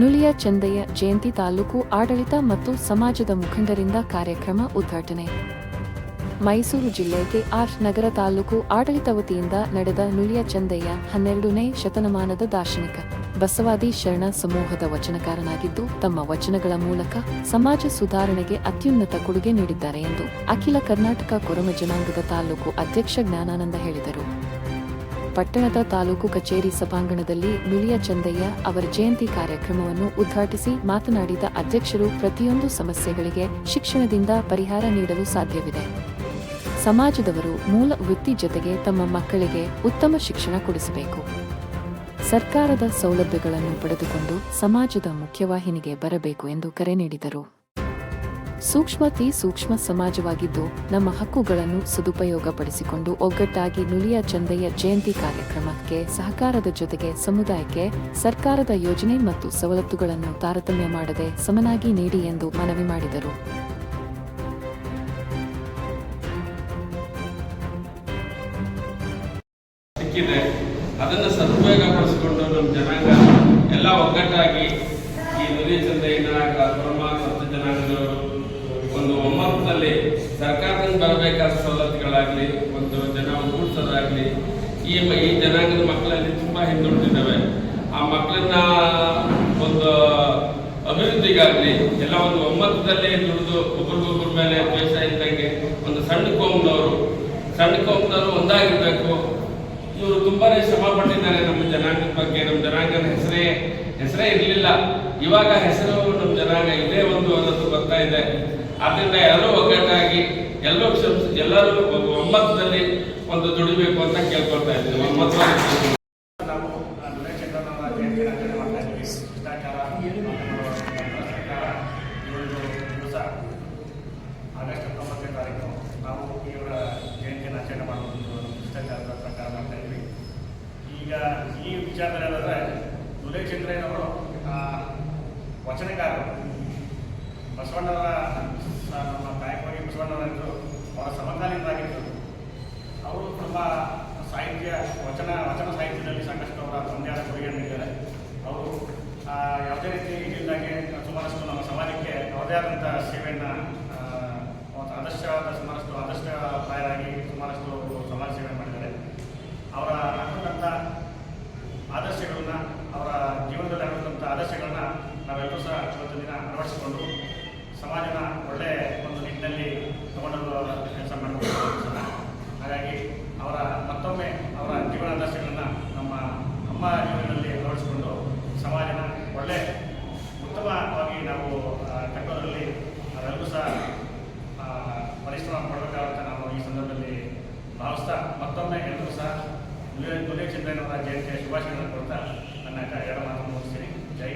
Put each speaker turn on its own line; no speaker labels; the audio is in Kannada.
ನುಲಿಯ ಚಂದಯ್ಯ ಜಯಂತಿ ತಾಲೂಕು ಆಡಳಿತ ಮತ್ತು ಸಮಾಜದ ಮುಖಂಡರಿಂದ ಕಾರ್ಯಕ್ರಮ ಉದ್ಘಾಟನೆ. ಮೈಸೂರು ಜಿಲ್ಲೆಗೆ ಆರ್ ನಗರ ತಾಲೂಕು ಆಡಳಿತ ವತಿಯಿಂದ ನಡೆದ ನುಲಿಯ ಚಂದಯ್ಯ ಹನ್ನೆರಡನೇ ಶತಮಾನದ ದಾರ್ಶನಿಕ. ಬಸವಾದಿ ಶರಣ ಸಮೂಹದ ವಚನಕಾರನಾಗಿದ್ದು, ತಮ್ಮ ವಚನಗಳ ಮೂಲಕ ಸಮಾಜ ಸುಧಾರಣೆಗೆ ಅತ್ಯುನ್ನತ ಕೊಡುಗೆ ನೀಡಿದ್ದಾರೆ ಎಂದು ಅಖಿಲ ಕರ್ನಾಟಕ ಕೊರಮ ಜನಾಂಗದ ತಾಲೂಕು ಅಧ್ಯಕ್ಷ ಜ್ಞಾನಾನಂದ ಹೇಳಿದರು. ಪಟ್ಟಣದ ತಾಲೂಕು ಕಚೇರಿ ಸಭಾಂಗಣದಲ್ಲಿ ನುಲಿಯ ಚಂದಯ್ಯ ಅವರ ಜಯಂತಿ ಕಾರ್ಯಕ್ರಮವನ್ನು ಉದ್ಘಾಟಿಸಿ ಮಾತನಾಡಿದ ಅಧ್ಯಕ್ಷರು, ಪ್ರತಿಯೊಂದು ಸಮಸ್ಯೆಗಳಿಗೆ ಶಿಕ್ಷಣದಿಂದ ಪರಿಹಾರ ನೀಡಲು ಸಾಧ್ಯವಿದೆ. ಸಮಾಜದವರು ಮೂಲ ವೃತ್ತಿ ಜೊತೆಗೆ ತಮ್ಮ ಮಕ್ಕಳಿಗೆ ಉತ್ತಮ ಶಿಕ್ಷಣ ಕೊಡಿಸಬೇಕು. ಸರ್ಕಾರದ ಸೌಲಭ್ಯಗಳನ್ನು ಪಡೆದುಕೊಂಡು ಸಮಾಜದ ಮುಖ್ಯವಾಹಿನಿಗೆ ಬರಬೇಕು ಎಂದು ಕರೆ ನೀಡಿದರು. ಸೂಕ್ಷ್ಮತಿ ಸೂಕ್ಷ್ಮ ಸಮಾಜವಾಗಿದ್ದು, ನಮ್ಮ ಹಕ್ಕುಗಳನ್ನು ಸದುಪಯೋಗಪಡಿಸಿಕೊಂಡು ಒಗ್ಗಟ್ಟಾಗಿ ನುಲಿಯ ಚಂದಯ್ಯ ಜಯಂತಿ ಕಾರ್ಯಕ್ರಮಕ್ಕೆ, ಸಹಕಾರದ ಜೊತೆಗೆ ಸಮುದಾಯಕ್ಕೆ, ಸರ್ಕಾರದ ಯೋಜನೆ ಮತ್ತು ಸವಲತ್ತುಗಳನ್ನು ತಾರತಮ್ಯ ಮಾಡದೆ ಸಮನಾಗಿ ನೀಡಿ ಎಂದು ಮನವಿ ಮಾಡಿದರು.
ಅದನ್ನು ಸದುಪಯೋಗಪಡಿಸಿಕೊಂಡು ನಮ್ಮ ಜನಾಂಗ ಎಲ್ಲ ಒಗ್ಗಟ್ಟಾಗಿ ಈ ನುಲಿ ಚಂದಯ್ಯ ಸರ್ಕಾರದಿಂದ ಬರಬೇಕಾದ ಸವಲತ್ತುಗಳಾಗಲಿ, ಒಂದು ಜನ ಕೂಡಿಸೋದಾಗಲಿ ಈ ಈ ಜನಾಂಗದ ಮಕ್ಕಳಲ್ಲಿ ತುಂಬ ಹಿಂದುಳಿದಿದ್ದಾವೆ. ಆ ಮಕ್ಕಳನ್ನ ಒಂದು ಅಭಿವೃದ್ಧಿಗಾಗಲಿ, ಎಲ್ಲ ಒಂದು ಒಮ್ಮತದಲ್ಲಿ ದುಡಿದು ಒಬ್ರಿಗೊಬ್ಬರ ಮೇಲೆ ದ್ವೇಷ ಇದ್ದಂಗೆ ಒಂದು ಸಣ್ಣ ಕೋಮ್ನವರು ಸಣ್ಣ ಕೋಮ್ನವರು ಒಂದಾಗಿರ್ಬೇಕು. ಇವರು ತುಂಬಾನೇ ಶ್ರಮ ಪಟ್ಟಿದ್ದಾರೆ ನಮ್ಮ ಜನಾಂಗದ ಬಗ್ಗೆ. ನಮ್ಮ ಜನಾಂಗದ ಹೆಸರೇ ಹೆಸರೇ ಇರಲಿಲ್ಲ. ಇವಾಗ ಹೆಸರು ನಮ್ಮ ಜನಾಂಗ ಇದೇ ಒಂದು ಅನ್ನೋದು ಬರ್ತಾ ಇದೆ. ಆದ್ರಿಂದ ಎಲ್ಲರೂ ಒಗ್ಗಟ್ಟಾಗಿ ಎಲ್ಲರೂ ಎಲ್ಲರೂ ಒಮ್ಮತದಲ್ಲಿ ಒಂದು ದುಡಿಬೇಕು ಅಂತ ಕೇಳ್ಕೊಳ್ತಾ ಇದ್ದೀವಿ.
ಒಮ್ಮತ ಆಗಸ್ಟ್ ಹತ್ತೊಂಬತ್ತನೇ ನಾವು ಜಯಂತಿಯನ್ನು ಪ್ರಕಾರ ಈಗ ಈ ಆ, ವಚನಕಾರರು ಬಸವಣ್ಣವರ ಸ- ನಮ್ಮ ಕಾಯಕವಾಗಿ ಬಸವಣ್ಣವರಿದ್ದರು ಅವರ ಸಮಕಾಲೀನರಾಗಿದ್ದರು ಅವರು ನಮ್ಮ ಸಾಹಿತ್ಯ ವಚನ ವಚನ ಸಾಹಿತ್ಯದಲ್ಲಿ ಸಾಕಷ್ಟು ಅವರ ತಂದೆಯಾದ ಕೊಡುಗೆಯನ್ನು ನೀಡಿದ್ದಾರೆ ಅವರು ಆ, ಯಾವುದೇ ರೀತಿ ಇಲ್ಲಿಂದಾಗೆ ಸುಮಾರಷ್ಟು ನಮ್ಮ ಯಾವುದೇ ಆದಂಥ ಸೇವೆಯನ್ನು ಆದರ್ಶವಾದ, ಸುಮಾರಷ್ಟು ಆದರ್ಶಪ್ರಾಯರಾಗಿ ಸುಮಾರಷ್ಟು ಅವರು ಸಮಾಜ ಸೇವೆ ಮಾಡಿದ್ದಾರೆ. ಅವರ ಹಾಕಿದಂಥ ಆದರ್ಶಗಳನ್ನು, ಅವರ ಜೀವನದಲ್ಲಿ ಹಾಕಿದಂಥ ಆದರ್ಶಗಳನ್ನು ನಾವೆಲ್ಲರೂ ಸಹ ಇವತ್ತು ದಿನ ಅಳವಡಿಸಿಕೊಂಡು ಸಮಾಜನ ಒಳ್ಳೆ ಒಂದು ನಿಟ್ಟಿನಲ್ಲಿ ತಗೊಂಡು ಕೆಲಸ ಮಾಡಬೇಕು ಹಾಗಾಗಿ ಅವರ ಮತ್ತೊಮ್ಮೆ ಅವರ ಜೀವನ ಆದರ್ಶಗಳನ್ನು ನಮ್ಮ ನಮ್ಮ ಜೀವನದಲ್ಲಿ ಅಳವಡಿಸಿಕೊಂಡು ಸಮಾಜನ ಒಳ್ಳೆ ಉತ್ತಮವಾಗಿ ನಾವು ಕಟ್ಟೋದ್ರಲ್ಲಿ ನಾವೆಲ್ಲರೂ ಸಹ ಪರಿಶ್ರಮ ಪಡಬೇಕಾದಂತ ನಾವು ಈ ಸಂದರ್ಭದಲ್ಲಿ ಭಾವಿಸ್ತಾ ಮತ್ತೊಮ್ಮೆ ಎಲ್ಲರೂ ಸಹ ನುಲೆ ಚಂದ್ರನವರ ಜಯಂತಿಯ ಶುಭಾಶಯಗಳನ್ನು ಕೊಡ್ತಾ ನನ್ನ ಎರಡು ಮಾತನ್ನು ಮುಗಿಸ್ತೀನಿ ಜೈ.